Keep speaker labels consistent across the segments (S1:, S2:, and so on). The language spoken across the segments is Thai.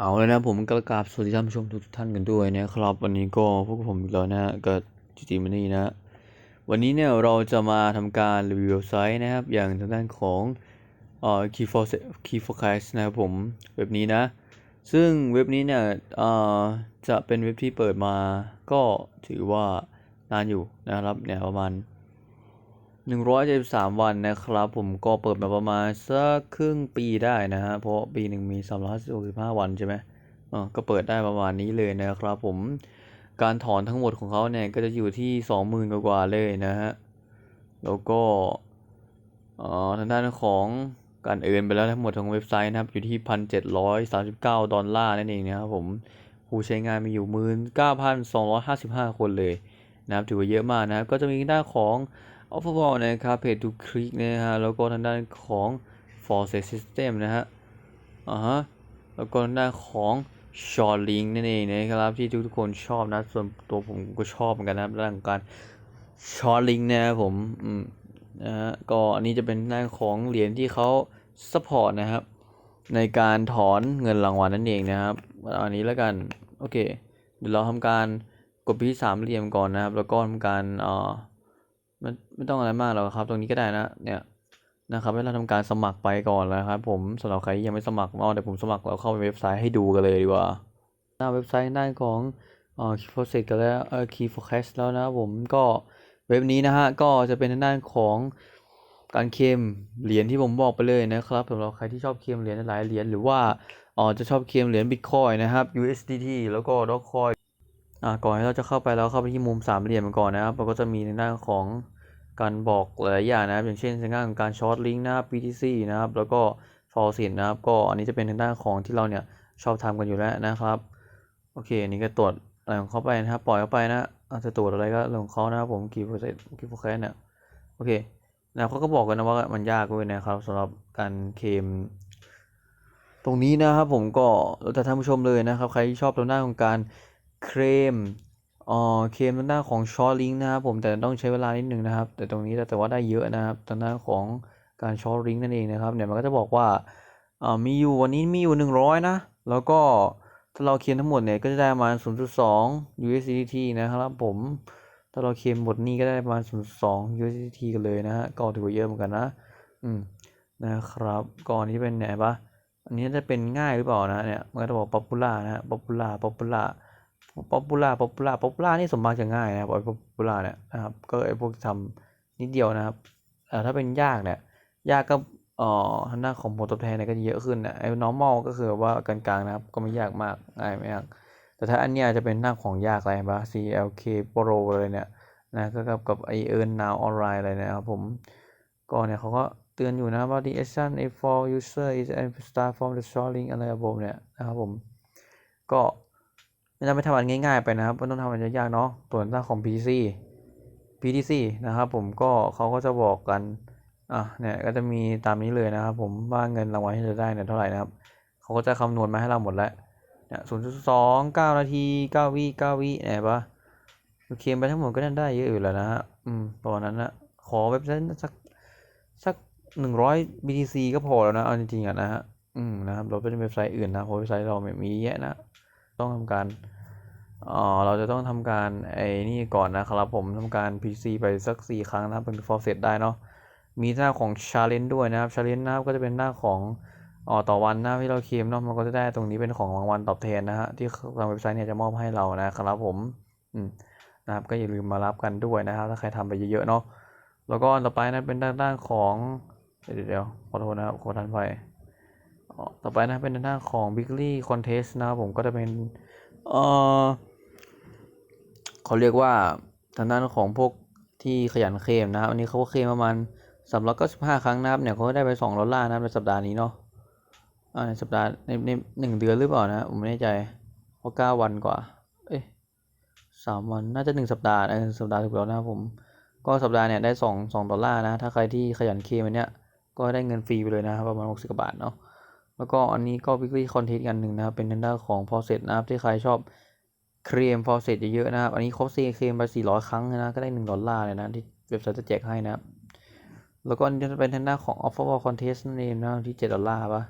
S1: เอาเลยนะผมกระกาบสวัสดีท่านผู้ชมทุกท่านกันด้วยนะครับ วันนี้ก็พวกผมอีกแล้วนะก็จิจิมานี่นะ วันนี้เนี่ยเราจะมาทำการรีวิวไซต์นะครับ อย่างทางด้านของเอ่อ key for key focus นะครับผมเว็บนี้นะ ซึ่งเว็บนี้เนี่ยเอ่อจะเป็นเว็บที่เปิดมาก็ถือว่านานอยู่นะครับเนี่ยประมาณ 173 วันนะครับ ผมก็เปิดมาประมาณสักครึ่งปีได้นะฮะเพราะปีหนึ่งมี 365 วันใช่ไหมอ่าก็เปิดได้ประมาณนี้เลยนะครับผมการถอนทั้งหมดของเขาเนี่ยก็จะอยู่ที่ 20,000 กว่าเลยนะฮะแล้วก็อ่อทางด้านของการเอินไปแล้วทั้งหมดของเว็บไซต์นะครับอยู่ที่ 1,739 ดอลลาร์นั่นเองนะครับผมผู้ใช้งานมีอยู่19,255คนเลยนะครับถือว่าเยอะมากนะครับก็จะมีด้านของ o f f e r w a l l นะครับเพจดูคลิกนะฮะแล้วก็ทางด้านของ Force System นะฮะอ่าฮะแล้วก็ทางด้านของ Short Link นั่นเองนะครับที่ทุกๆคนชอบนะส่วนตัวผมก็ชอบเหมือนกันนะครับเรื่องของการ Short Link นะครับผมอืมนะฮะก็อันนี้จะเป็นด้านของเหรียญที่เขา support นะครับ ในการถอนเงินรางวัลนั่นเองนะครับอาอันนี้แล้วกัน โอเค เดี๋ยวเราทำการกดไปที่สามเหลี่ยมก่อนนะครับ แล้วก็ทำการเอ่อ ไม่ไม่ต้องอะไรมากหรอกครับ ตรงนี้ก็ได้นะ เนี่ยนะครับให้เราทำการสมัครไปก่อนแล้วครับ ผมสำหรับใครยังไม่สมัครเอาเดี๋ยวผมสมัครแล้วเข้าไปเว็บไซต์ให้ดูกันเลยดีกว่า หน้าเว็บไซต์ด้านของเอ่อ key for set กันแล้วเอ่อ key for cash แล้วนะครับผมก็เว็บนี้นะฮะก็จะเป็นทางด้านของการเคลมเหรียญที่ผมบอกไปเลยนะครับสำหรับใครที่ชอบเคลมเหรียญหลายเหรียญหรือว่าอ๋อจะชอบเคลมเหรียญ Bitcoin นะครับ USDT แล้วก็ Dogecoin อ่าก่อนที่เราจะเข้าไปแล้วเข้าไปที่มุมสามเหลี่ยมก่อนนะครับเราก็จะมีในด้านของ การบอกหลายอย่างนะครับ อย่างเช่นในด้านของการช็อตลิงก์นะครับ BTC นะครับ แล้วก็ฟอลสินนะครับ ก็อันนี้จะเป็นทางด้านของที่เราเนี่ยชอบทำกันอยู่แล้วนะครับ โอเคอันนี้ก็ตรวจอะไรของเขาไปนะครับ ปล่อยเข้าไปนะอาจจะตรวจอะไรก็เรื่องเขานะครับผมกี่เปอร์เซ็นต์กี่เปอร์เซ็นต์เนี่ยโอเคนะเขาก็บอกกันนะว่ามันยากด้วยนะครับสำหรับการเคมตรงนี้นะครับผมก็แล้วแต่ท่านผู้ชมเลยนะครับ ใครที่ชอบทางด้านของการเคลม อ่อเคลมทางด้านของช็อตลิงนะครับผมแต่ต้องใช้เวลานิดนึงนะครับ แต่ตรงนี้แต่ว่าได้เยอะนะครับทางด้านของการช็อตลิงนั่นเองนะครับเนี่ยมันก็จะบอกว่าอ่อมีอยู่วันนี้มีอยู่ 100 นะ แล้วก็ถ้าเราเคมทั้งหมดเนี่ยก็จะได้ประมาณ0.2 USDT นะครับผมถ้าเราเคมหมดนี้ก็ได้ประมาณ0.2 USDT กันเลยนะฮะก็ถือว่าเยอะเหมือนกันนะอืมนะครับก่อนนี้เป็นไหนปะอันนี้จะเป็นง่ายหรือเปล่านะเนี่ยมันก็จะบอก popular นะฮะ popular popular popular popular popular นี่สมมากจะง่ายนะครับไอ้ popular เนี่ยนะครับก็ไอ้พวกทำนิดเดียวนะครับแต่ถ้าเป็นยากเนี่ยยากก็เอ่อทางด้านของผลตอบแทนเนี่ยก็เยอะขึ้นนะไอ้ normal ก็คือว่ากลางๆนะครับ ก็ไม่ยากมากง่ายไม่ยากแต่ถ้าอันเนี้ยจะเป็นหน้าของยากอะไรบ้าง CLK Pro เลยเนี่ยนะก็กับกับไอ Earn Now Online อะไรนี่ยครับผมก็เนี่ยเขาก็เตือนอยู่นะว่า the action if for user is a start from the short link อะไรระบบเนี่ยนะครับผมก็ ไม่ต้องไปทำอันง่ายๆไปนะครับไม่ต้องทำอันยากๆเนาะตัวหน้าของ PTC PTC นะครับผมก็เขาก็จะบอกกันอะเนี่ยก็จะมีตามนี้เลยนะครับ ผมว่าเงินรางวัลที่จะได้เนี่ยเท่าไหร่นะครับเขาก็จะคำนวณมาให้เราหมดแล้วเนี่ยศูนย์จุดสองเก้านาทีเก้าวิเก้าวิเนี่ยปะเคมไปทั้งหมดก็ได้เยอะอยู่แล้วนะฮะอืมประมาณนั้นนะขอเว็บไซต์สักสักหนึ่งร้อย BTC ก็พอแล้วนะเอาจริงๆอะนะฮะอืมนะครับเราไปเว็บไซต์อื่นนะเพราะเว็บไซต์เราไม่มีแยะนะ ต้องทำการอ๋อเราจะต้องทำการไอ้นี่ก่อนนะครับผมทำการ PC ไปสักสี่ครั้งนะครับเป็นฟอร์เซตได้เนาะมีหน้าของ Challenge ด้วยนะครับ Challenge นะครับก็จะเป็นหน้าของอ๋อต่อวันนะที่เราเคลมเนาะมันก็จะได้ตรงนี้เป็นของรางวัลตอบแทนนะฮะที่ทางเว็บไซต์เนี่ยจะมอบให้เรานะครับผมอืมนะครับก็อย่าลืมมารับกันด้วยนะครับถ้าใครทำไปเยอะๆเนาะแล้วก็ต่อไปนะเป็นด้านด้านของ เดี๋ยวเดี๋ยวขอโทษนะครับขอทันไป ต่อไปนะเป็นด้านด้าของ b i g l y Contest นะครับผมก็จะเป็นเออเขาเรียกว่าทางด้านของพวกที่ขยันเคลมนะครับอันนี้เขาก็เคลมประมาณสามร้อยเก้าสิบห้าครั้งนะครับเนี่ยเขาได้ไปสองดอลลาร์นะครับในสัปดาห์นี้เนาะในสัปดาห์ในในหนึ่งเดือนหรือเปล่านะผมไม่แน่ใจเพราะเก้าวันกว่า เอ๊ะสามวันน่าจะหนึ่งสัปดาห์นะสัปดาห์ถูกแล้วนะครับผมก็สัปดาห์เนี่ยได้สองสองดอลลาร์นะถ้าใครที่ขยันเคลมอันเนี้ยก็ได้เงินฟรีไปเลยนะครับประมาณหกสิบบาทเนาะ แล้วก็อันนี้ก็ weekly content กันหนึ่งนะครับ เป็นทางด้านของ p o s e t นะครับที่ใครชอบเคลม p o s e t เยอะๆนะครับ อันนี้ครบซีเคลมไปสี่ร้อยครั้งนะก็ได้หนึ่งดอลลาร์เลยนะที่เว็บไซต์จะแจกให้นะครับ แล้วก็อันนี้จะเป็นทางด้านของ offer contest นั่นเองนะที่เจ็ดดอลลาร์ปะ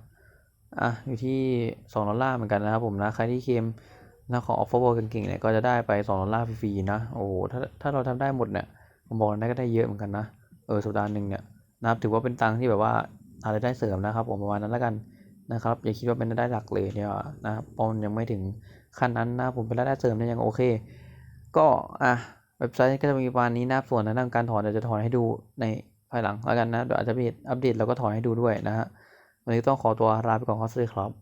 S1: อะอยู่ที่สองดอลลาร์เหมือนกันนะครับผมนะใครที่เคลมนะของออฟเฟอร์บอลเก่งๆเนี่ยก็จะได้ไปสองดอลลาร์ฟรีๆนะโอ้โหถ้าถ้าเราทำได้หมดเนี่ยผมบอกเลยนะก็ได้เยอะเหมือนกันนะเออสัปดาห์หนึ่งเนี่ยนะครับถือว่าเป็นตังค์ที่แบบว่าอาจจะได้เสริมนะครับผมประมาณนั้นแล้วกัน นะครับอย่าคิดว่าเป็นรายได้หลักเลยเนี่ยนะครับเพราะมันยังไม่ถึงขั้นนั้นนะผมเป็นรายได้เสริมเนี่ยยังโอเค ก็อะเว็บไซต์ก็จะมีประมาณนี้นะส่วนในด้านการถอนเดี๋ยวจะถอนให้ดูในภายหลังแล้วกันนะเดี๋ยวอาจจะมีอัปเดตแล้วก็ถอนให้ดูด้วยนะฮะวันนี้ต้องขอตัวลาไปก่อนครับสวัสดีครับ